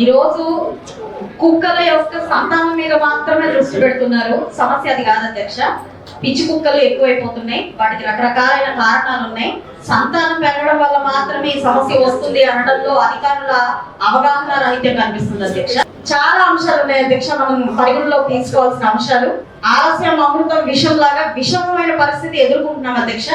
ఈరోజు కుక్కల యొక్క సంతానం మీద మాత్రమే దృష్టి పెడుతున్నారు. సమస్య అది కాదు అధ్యక్ష. పిచ్చి కుక్కలు ఎక్కువైపోతున్నాయి. వాటికి రకరకాలైన కారణాలు ఉన్నాయి సంతానం పెరగడం వల్ల మాత్రమే ఈ సమస్య వస్తుంది అనడంలో అధికారుల అవగాహన రహిత్యం కనిపిస్తుంది అధ్యక్ష. చాలా అంశాలు ఉన్నాయి అధ్యక్ష. మనం పరిగణలోకి తీసుకోవాల్సిన అంశాలు. ఆలస్యం అమృతం విషం లాగా విషమమైన పరిస్థితి ఎదుర్కొంటున్నాం అధ్యక్ష.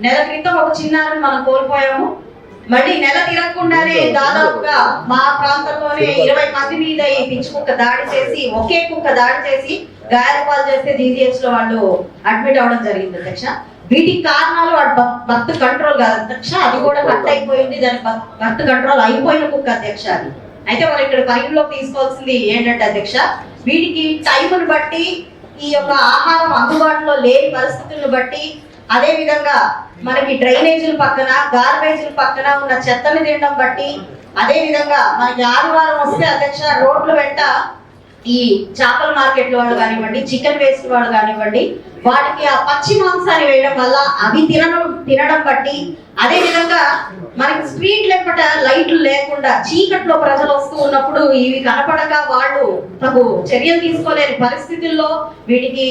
నెల క్రితం ఒక చిన్నారిని మనం కోల్పోయాము. మళ్ళీ నెల తిరగకుండానే దాదాపుగా మా ప్రాంతంలోనే ఇరవై మంది మీద ఈ పిచ్చి కుక్క దాడి చేసి ఒకే కుక్క దాడి చేసి గాయపాలు చేస్తే జీజీహెచ్లో వాళ్ళు అడ్మిట్ అవ్వడం జరిగింది అధ్యక్ష. వీటికి కారణాలు వాడి బర్త్ కంట్రోల్ కాదు అధ్యక్ష. అది కూడా కట్ అయిపోయింది దాని బర్త్ కంట్రోల్ అయిపోయిన కుక్క అధ్యక్ష అది. అయితే మనం ఇక్కడ పరిగణలోకి తీసుకోవాల్సింది ఏంటంటే అధ్యక్ష వీటికి టైంను బట్టి ఈ యొక్క ఆహారం అందుబాటులో లేని పరిస్థితులను బట్టి అదే విధంగా మనకి డ్రైనేజీల పక్కన గార్బేజీల పక్కన ఉన్న చెత్తని తినడం బట్టి అదే విధంగా మనకి ఆదివారం వస్తే అధ్యక్ష రోడ్ల వెంట ఈ చేపల మార్కెట్ వాళ్ళు కానివ్వండి చికెన్ వేస్ట్ వాళ్ళు కానివ్వండి వాటికి ఆ పచ్చి మాంసాన్ని వేయడం వల్ల అవి తినడం తినడం బట్టి అదే విధంగా మనకి స్ట్రీట్ లెక్కట లైట్లు లేకుండా చీకట్లో ప్రజలు వస్తూ ఉన్నప్పుడు ఇవి కనపడక వాళ్ళు తగు చర్యలు తీసుకోలేని పరిస్థితుల్లో వీటికి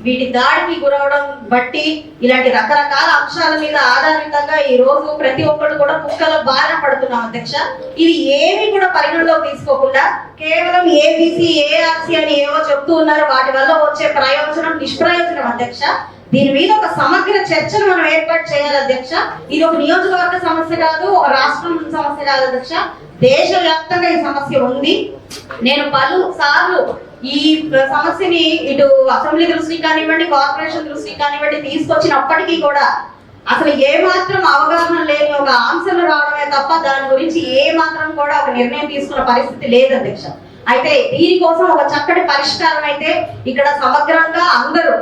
వీటి దాడికి గురవడం బట్టి ఇలాంటి రకరకాల అంశాల మీద ఆధారితంగా ఈ రోజు ప్రతి ఒక్కరు కూడా కుక్కల బారిన పడుతున్నాం అధ్యక్ష. ఇది ఏమి కూడా పరిగణలోకి తీసుకోకుండా కేవలం ఏబిసి ఏఆర్సి అని ఏవో చెప్తూ ఉన్నారు. వాటి వల్ల వచ్చే ప్రయోజనం నిష్ప్రయోజనం అధ్యక్ష. దీని మీద ఒక సమగ్ర చర్చను మనం ఏర్పాటు చేయాలి అధ్యక్ష. ఇది ఒక నియోజకవర్గ సమస్య కాదు ఒక రాష్ట్రం సమస్య కాదు అధ్యక్ష. దేశవ్యాప్తంగా ఈ సమస్య ఉంది. నేను పలు సార్లు ఈ సమస్యని ఇటు అసెంబ్లీ దృష్టికి కానివ్వండి కార్పొరేషన్ దృష్టికి కానివ్వండి తీసుకొచ్చినప్పటికీ కూడా అసలు ఏ మాత్రం అవగాహన లేని ఒక ఆన్సర్లు రావడమే తప్ప దాని గురించి ఏ మాత్రం కూడా ఒక నిర్ణయం తీసుకున్న పరిస్థితి లేదు అధ్యక్ష. అయితే దీనికోసం ఒక చక్కటి పరిష్కారం అయితే ఇక్కడ సమగ్రంగా అందరూ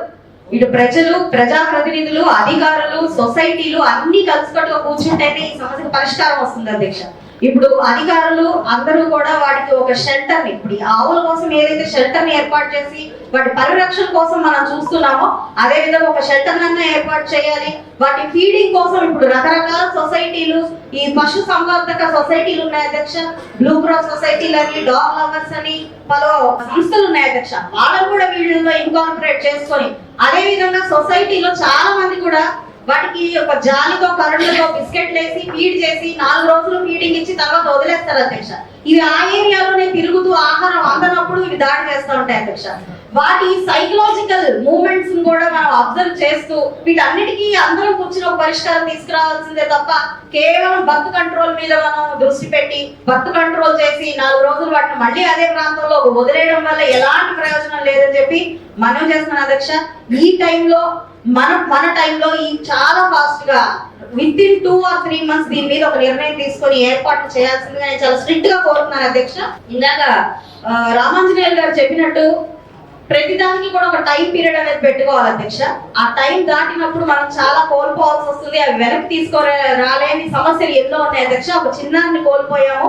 ఇటు ప్రజలు ప్రజాప్రతినిధులు అధికారులు సొసైటీలు అన్ని కలిసిపట్టుగా కూర్చుంటేనే ఈ సమస్యకు పరిష్కారం వస్తుంది అధ్యక్ష. ఇప్పుడు అధికారులు అందరూ కూడా వాటికి ఒక షెల్టర్ని ఇప్పుడు ఈ ఆవుల కోసం ఏదైతే షెల్టర్ని ఏర్పాటు చేసి వాటి పరిరక్షణ కోసం మనం చూస్తున్నామో అదే విధంగా ఒక షెల్టర్ అన్న ఏర్పాటు చేయాలి. వాటి ఫీడింగ్ కోసం ఇప్పుడు రకరకాల సొసైటీలు ఈ పశు సంవర్ధక సొసైటీలు ఉన్నాయి అధ్యక్ష. బ్లూ క్రాస్ సొసైటీలు అని డాగ్ లవర్స్ అని పలు సంస్థలు ఉన్నాయి అధ్యక్ష. వాళ్ళని కూడా వీళ్ళలో ఇన్కార్పొరేట్ చేసుకొని అదే విధంగా సొసైటీలో చాలా మంది కూడా వాటికి ఒక జాలితో కరుణతో బిస్కెట్లు వేసి ఫీడ్ చేసి నాలుగు రోజులు ఫీడ్ తర్వాత వదిలేస్తారు అధ్యక్ష. ఇవి ఆ ఏరియాలోనే తిరుగుతూ ఆహారం అందనప్పుడు ఇవి దాడి చేస్తూ ఉంటాయి అధ్యక్ష. వాటి సైకలాజికల్ మూమెంట్స్ కూడా మనం అబ్జర్వ్ చేస్తూ వీటన్నిటికీ అందరం కూర్చుని ఒక పరిష్కారం తీసుకురావాల్సిందే తప్ప కేవలం బర్త్ కంట్రోల్ మీద మనం దృష్టి పెట్టి బర్త్ కంట్రోల్ చేసి నాలుగు రోజులు వాటిని మళ్ళీ అదే ప్రాంతంలో వదిలేయడం వల్ల ఎలాంటి ప్రయోజనం లేదని చెప్పి మనం చేస్తున్నాం అధ్యక్ష. ఈ టైంలో మన మన టైంలో ఈ చాలా ఫాస్ట్గా within two or three months దీని మీద ఒక నిర్ణయం తీసుకొని ఏర్పాటు చేయాల్సిందిగా నేను చాలా స్ట్రిక్ట్గా కోరుతున్నాను అధ్యక్ష. ఇందాక రామాంజనేయులు గారు చెప్పినట్టు ప్రతిదానికి కూడా ఒక టైం పీరియడ్ అనేది పెట్టుకోవాలి అధ్యక్ష. ఆ టైం దాటినప్పుడు మనం చాలా కోల్పోవాల్సి వస్తుంది అవి వెనక్కి తీసుకో రాలేని సమస్యలు ఎన్నో ఉన్నాయి అధ్యక్ష. ఒక చిన్నారిని కోల్పోయాము.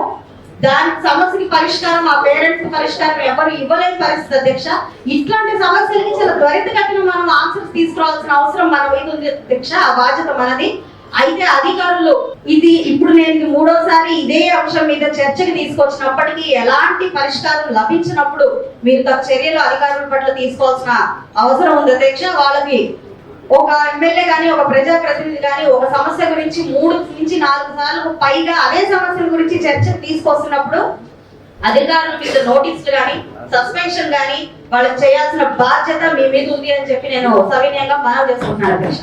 దాని సమస్య పరిష్కారం ఆ పేరెంట్స్ పరిష్కారం ఎవరు ఇవ్వలేని పరిస్థితి అధ్యక్ష. ఇట్లాంటి సమస్యలకి చాలా త్వరితగతిన మనం ఆన్సర్స్ తీసుకురావాల్సిన అవసరం మన వైపు ఉంది అధ్యక్ష. ఆ బాధ్యత మనది. అయితే అధికారులు ఇది ఇప్పుడు నేను మూడోసారి ఇదే అంశం మీద చర్చకు తీసుకొచ్చినప్పటికీ ఎలాంటి పరిష్కారం లభించినప్పుడు మీరు తమ చర్యలు అధికారుల పట్ల తీసుకోవాల్సిన అవసరం ఉంది అధ్యక్ష. వాళ్ళకి ఒక ఎమ్మెల్యే కానీ ఒక ప్రజా ప్రతినిధి ఒక సమస్య గురించి మూడు నుంచి నాలుగు సార్లు పైగా అదే సమస్యల గురించి చర్చకు తీసుకొస్తున్నప్పుడు అధికారులు మీద నోటీసులు కానీ సస్పెన్షన్ కానీ వాళ్ళకి చేయాల్సిన బాధ్యత మీ మీద ఉంది అని చెప్పి నేను సవినయంగా మనవి చేసుకుంటున్నాను అధ్యక్ష.